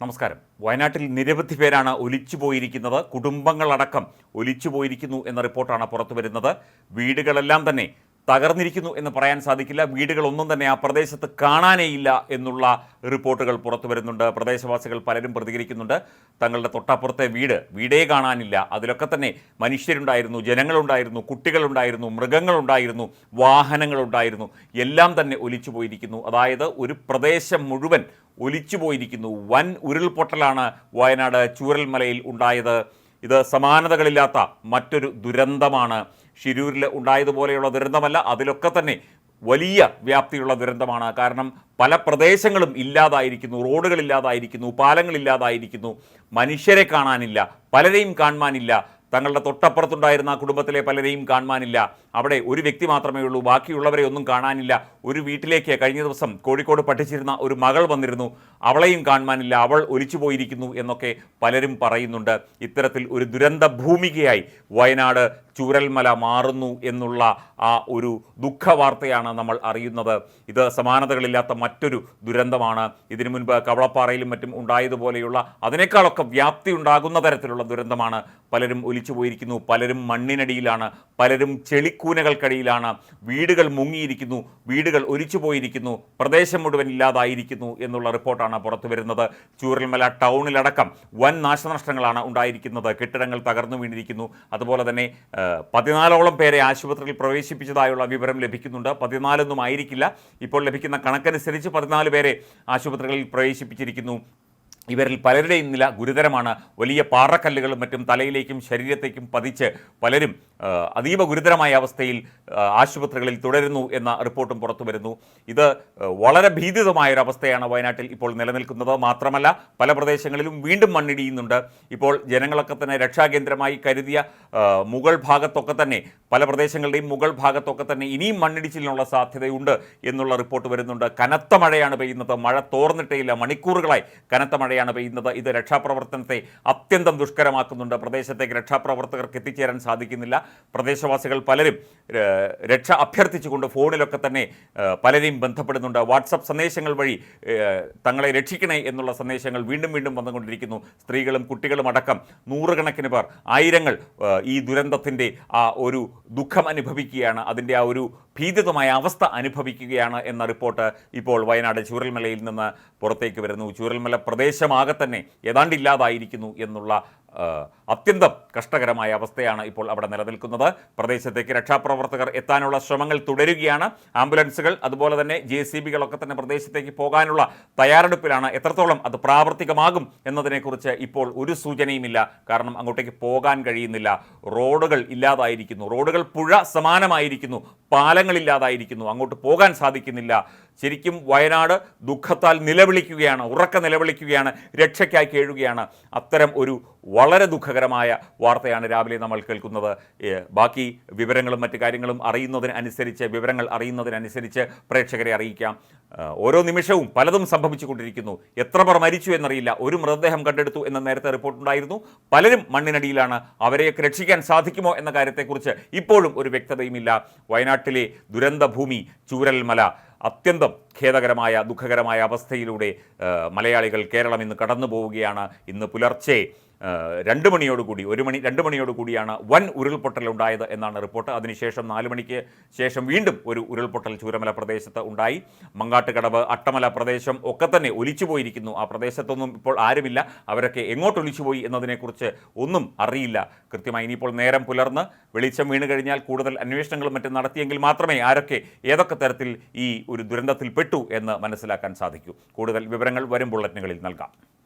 നമസ്കാരം. വയനാട്ടിൽ നിരവധി പേരാണ് ഒലിച്ചു പോയിരിക്കുന്നത് കുടുംബങ്ങളടക്കം ഒലിച്ചു പോയിരിക്കുന്നു എന്ന റിപ്പോർട്ടാണ് പുറത്തു വരുന്നത് വീടുകളെല്ലാം തന്നെ തകർന്നിരിക്കുന്നു എന്ന് പറയാൻ സാധിക്കില്ല. വീടുകളൊന്നും തന്നെ ആ പ്രദേശത്ത് കാണാനേയില്ല എന്നുള്ള റിപ്പോർട്ടുകൾ പുറത്തു വരുന്നുണ്ട്. പ്രദേശവാസികൾ പലരും പ്രതികരിക്കുന്നുണ്ട്. തങ്ങളുടെ തൊട്ടപ്പുറത്തെ വീട് വീടേ കാണാനില്ല. അതിലൊക്കെ തന്നെ മനുഷ്യരുണ്ടായിരുന്നു ജനങ്ങളുണ്ടായിരുന്നു കുട്ടികളുണ്ടായിരുന്നു മൃഗങ്ങളുണ്ടായിരുന്നു വാഹനങ്ങളുണ്ടായിരുന്നു. എല്ലാം തന്നെ ഒലിച്ചു പോയിരിക്കുന്നു. അതായത് ഒരു പ്രദേശം മുഴുവൻ ഒലിച്ചു പോയിരിക്കുന്നു. വൻ ഉരുൾപൊട്ടലാണ് വയനാട് ചൂരൽമലയിൽ ഉണ്ടായത്. ഇത് സമാനതകളില്ലാത്ത മറ്റൊരു ദുരന്തമാണ്. ഷിരൂരിൽ ഉണ്ടായതുപോലെയുള്ള ദുരന്തമല്ല അതിലൊക്കെ തന്നെ വലിയ വ്യാപ്തിയുള്ള ദുരന്തമാണ്. കാരണം പല പ്രദേശങ്ങളും ഇല്ലാതായിരിക്കുന്നു റോഡുകളില്ലാതായിരിക്കുന്നു പാലങ്ങളില്ലാതായിരിക്കുന്നു മനുഷ്യരെ കാണാനില്ല പലരെയും കാണുവാനില്ല തങ്ങളുടെ തൊട്ടപ്പുറത്തുണ്ടായിരുന്ന കുടുംബത്തിലെ പലരെയും കാണുവാനില്ല അവിടെ ഒരു വ്യക്തി മാത്രമേ ഉള്ളൂ ബാക്കിയുള്ളവരെ ഒന്നും കാണാനില്ല. ഒരു വീട്ടിലേക്ക് കഴിഞ്ഞ ദിവസം കോഴിക്കോട് പഠിച്ചിരുന്ന ഒരു മകൾ വന്നിരുന്നു അവളെയും കാണുവാനില്ല അവൾ ഒലിച്ചു പോയിരിക്കുന്നു എന്നൊക്കെ പലരും പറയുന്നുണ്ട്. ഇത്തരത്തിൽ ഒരു ദുരന്ത ഭൂമികയായി വയനാട് ചൂരൽമല മാറുന്നു എന്നുള്ള ആ ഒരു ദുഃഖവാർത്തയാണ് നമ്മൾ അറിയുന്നത്. ഇത് സമാനതകളില്ലാത്ത മറ്റൊരു ദുരന്തമാണ്. ഇതിനു മുൻപ് കവളപ്പാറയിലും മറ്റും ഉണ്ടായതുപോലെയുള്ള അതിനേക്കാളൊക്കെ വ്യാപ്തി ഉണ്ടാകുന്ന തരത്തിലുള്ള ദുരന്തമാണ്. പലരും ഒലിച്ചു പോയിരിക്കുന്നു. പലരും മണ്ണിനടിയിലാണ്. പലരും ചെളിക്കൂനകൾക്കടിയിലാണ്. വീടുകൾ മുങ്ങിയിരിക്കുന്നു. വീടുകൾ ഒലിച്ചു പോയിരിക്കുന്നു. പ്രദേശം മുഴുവൻ ഇല്ലാതായിരിക്കുന്നു എന്നുള്ള റിപ്പോർട്ടാണ് പുറത്തു വരുന്നത്. ചൂരൽമല ടൗണിലടക്കം വൻ നാശനഷ്ടങ്ങളാണ് ഉണ്ടായിരിക്കുന്നത്. കെട്ടിടങ്ങൾ തകർന്നു വീണിരിക്കുന്നു. അതുപോലെ തന്നെ പതിനാലോളം പേരെ ആശുപത്രിയിൽ പ്രവേശിപ്പിച്ചതായുള്ള വിവരം ലഭിക്കുന്നുണ്ട്. പതിനാലൊന്നും ആയിരിക്കില്ല. ഇപ്പോൾ ലഭിക്കുന്ന കണക്കനുസരിച്ച് പതിനാല് പേരെ ആശുപത്രികളിൽ പ്രവേശിപ്പിച്ചിരിക്കുന്നു. ഇവരിൽ പലരുടെയും നില ഗുരുതരമാണ്. വലിയ പാറക്കല്ലുകളും മറ്റും തലയിലേക്കും ശരീരത്തേക്കും പതിച്ച് പലരും അതീവ ഗുരുതരമായ അവസ്ഥയിൽ ആശുപത്രികളിൽ തുടരുന്നു എന്ന റിപ്പോർട്ടും പുറത്തു വരുന്നു. ഇത് വളരെ ഭീതിതമായ ഒരു അവസ്ഥയാണ് വയനാട്ടിൽ ഇപ്പോൾ നിലനിൽക്കുന്നത്. മാത്രമല്ല പല പ്രദേശങ്ങളിലും വീണ്ടും മണ്ണിടിയുന്നുണ്ട്. ഇപ്പോൾ ജനങ്ങളൊക്കെ തന്നെ രക്ഷാകേന്ദ്രമായി കരുതിയ മുകൾ ഭാഗത്തൊക്കെ തന്നെ പല പ്രദേശങ്ങളുടെയും മുകൾ ഭാഗത്തൊക്കെ തന്നെ ഇനിയും മണ്ണിടിച്ചിലിനുള്ള സാധ്യതയുണ്ട് എന്നുള്ള റിപ്പോർട്ട് വരുന്നുണ്ട്. കനത്ത മഴയാണ് പെയ്യുന്നത്. മഴ തോർന്നിട്ടേയില്ല. മണിക്കൂറുകളായി കനത്ത മഴയാണ് പെയ്യുന്നത്. ഇത് രക്ഷാപ്രവർത്തനത്തെ അത്യന്തം ദുഷ്കരമാക്കുന്നുണ്ട്. പ്രദേശത്തേക്ക് രക്ഷാപ്രവർത്തകർക്ക് എത്തിച്ചേരാൻ സാധിക്കുന്നില്ല. പ്രദേശവാസികൾ പലരും രക്ഷ അഭ്യർത്ഥിച്ചുകൊണ്ട് ഫോണിലൊക്കെ തന്നെ പലരെയും ബന്ധപ്പെടുന്നുണ്ട്. വാട്സപ്പ് സന്ദേശങ്ങൾ വഴി തങ്ങളെ രക്ഷിക്കണേ എന്നുള്ള സന്ദേശങ്ങൾ വീണ്ടും വീണ്ടും വന്നുകൊണ്ടിരിക്കുന്നു. സ്ത്രീകളും കുട്ടികളും അടക്കം നൂറുകണക്കിന് പേർ ആയിരങ്ങൾ ഈ ദുരന്തത്തിന്റെ ആ ഒരു ദുഃഖം അനുഭവിക്കുകയാണ്. അതിന്റെ ആ ഒരു ഭീതിതമായ അവസ്ഥ അനുഭവിക്കുകയാണ് എന്ന റിപ്പോർട്ട് ഇപ്പോൾ വയനാട് ചൂരൽമലയിൽ നിന്ന് പുറത്തേക്ക് വരുന്നു. ചൂരൽമല പ്രദേശമാകെ തന്നെ ഏതാണ്ടില്ലാതായിരിക്കുന്നു എന്നുള്ള അത്യന്തം കഷ്ടകരമായ അവസ്ഥയാണ് ഇപ്പോൾ അവിടെ നിലനിൽക്കുന്നത്. പ്രദേശത്തേക്ക് രക്ഷാപ്രവർത്തകർ എത്താനുള്ള ശ്രമങ്ങൾ തുടരുകയാണ്. ആംബുലൻസുകൾ അതുപോലെ തന്നെ ജെ സി ബികളൊക്കെ തന്നെ പ്രദേശത്തേക്ക് പോകാനുള്ള തയ്യാറെടുപ്പിലാണ്. എത്രത്തോളം അത് പ്രാവർത്തികമാകും എന്നതിനെക്കുറിച്ച് ഇപ്പോൾ ഒരു സൂചനയുമില്ല. കാരണം അങ്ങോട്ടേക്ക് പോകാൻ കഴിയുന്നില്ല. റോഡുകൾ ഇല്ലാതായിരിക്കുന്നു. റോഡുകൾ പുഴ സമാനമായിരിക്കുന്നു. പാലങ്ങളില്ലാതായിരിക്കുന്നു. അങ്ങോട്ട് പോകാൻ സാധിക്കുന്നില്ല. ശരിക്കും വയനാട് ദുഃഖത്താൽ നിലവിളിക്കുകയാണ് ഉറക്ക നിലവിളിക്കുകയാണ് രക്ഷയ്ക്കായി കേഴുകയാണ്. അത്തരം ഒരു വളരെ ദുഃഖകരമായ വാർത്തയാണ് രാവിലെ നമ്മൾ കേൾക്കുന്നത്. ബാക്കി വിവരങ്ങളും മറ്റു കാര്യങ്ങളും അറിയുന്നതിനനുസരിച്ച് വിവരങ്ങൾ അറിയുന്നതിനനുസരിച്ച് പ്രേക്ഷകരെ അറിയിക്കാം. ഓരോ നിമിഷവും പലതും സംഭവിച്ചുകൊണ്ടിരിക്കുന്നു. എത്ര പേർ മരിച്ചു എന്നറിയില്ല. ഒരു മൃതദേഹം കണ്ടെടുത്തു എന്ന നേരത്തെ റിപ്പോർട്ടുണ്ടായിരുന്നു പലരും മണ്ണിനടിയിലാണ്. അവരെയൊക്കെ രക്ഷിക്കാൻ സാധിക്കുമോ എന്ന കാര്യത്തെക്കുറിച്ച് ഇപ്പോഴും ഒരു വ്യക്തതയുമില്ല. വയനാട്ടിലെ ദുരന്തഭൂമി ചൂരൽമല അത്യന്തം ഖേദകരമായ ദുഃഖകരമായ അവസ്ഥയിലൂടെ മലയാളികൾ കേരളം ഇന്ന് കടന്നു പോവുകയാണ്. ഇന്ന് പുലർച്ചെ രണ്ട് മണിയോടുകൂടി ഒരു മണി രണ്ട് മണിയോടുകൂടിയാണ് വൻ ഉരുൾപൊട്ടൽ ഉണ്ടായത് എന്നാണ് റിപ്പോർട്ട്. അതിനുശേഷം നാല് മണിക്ക് ശേഷം വീണ്ടും ഒരു ഉരുൾപൊട്ടൽ ചൂരമല പ്രദേശത്ത് ഉണ്ടായി. മങ്ങാട്ടുകടവ് അട്ടമല പ്രദേശം ഒക്കെ തന്നെ ഒലിച്ചു പോയിരിക്കുന്നു. ആ പ്രദേശത്തൊന്നും ഇപ്പോൾ ആരുമില്ല. അവരൊക്കെ എങ്ങോട്ട് ഒലിച്ചുപോയി എന്നതിനെക്കുറിച്ച് ഒന്നും അറിയില്ല. കൃത്യമായി ഇനിയിപ്പോൾ നേരം പുലർന്ന് വെളിച്ചം വീണ് കഴിഞ്ഞാൽ കൂടുതൽ അന്വേഷണങ്ങളും മറ്റും നടത്തിയെങ്കിൽ മാത്രമേ ആരൊക്കെ ഏതൊക്കെ തരത്തിൽ ഈ ഒരു ദുരന്തത്തിൽപ്പെട്ടു എന്ന് മനസ്സിലാക്കാൻ സാധിക്കൂ. കൂടുതൽ വിവരങ്ങൾ വരും ബുള്ളറ്റിനുകളിൽ നൽകാം.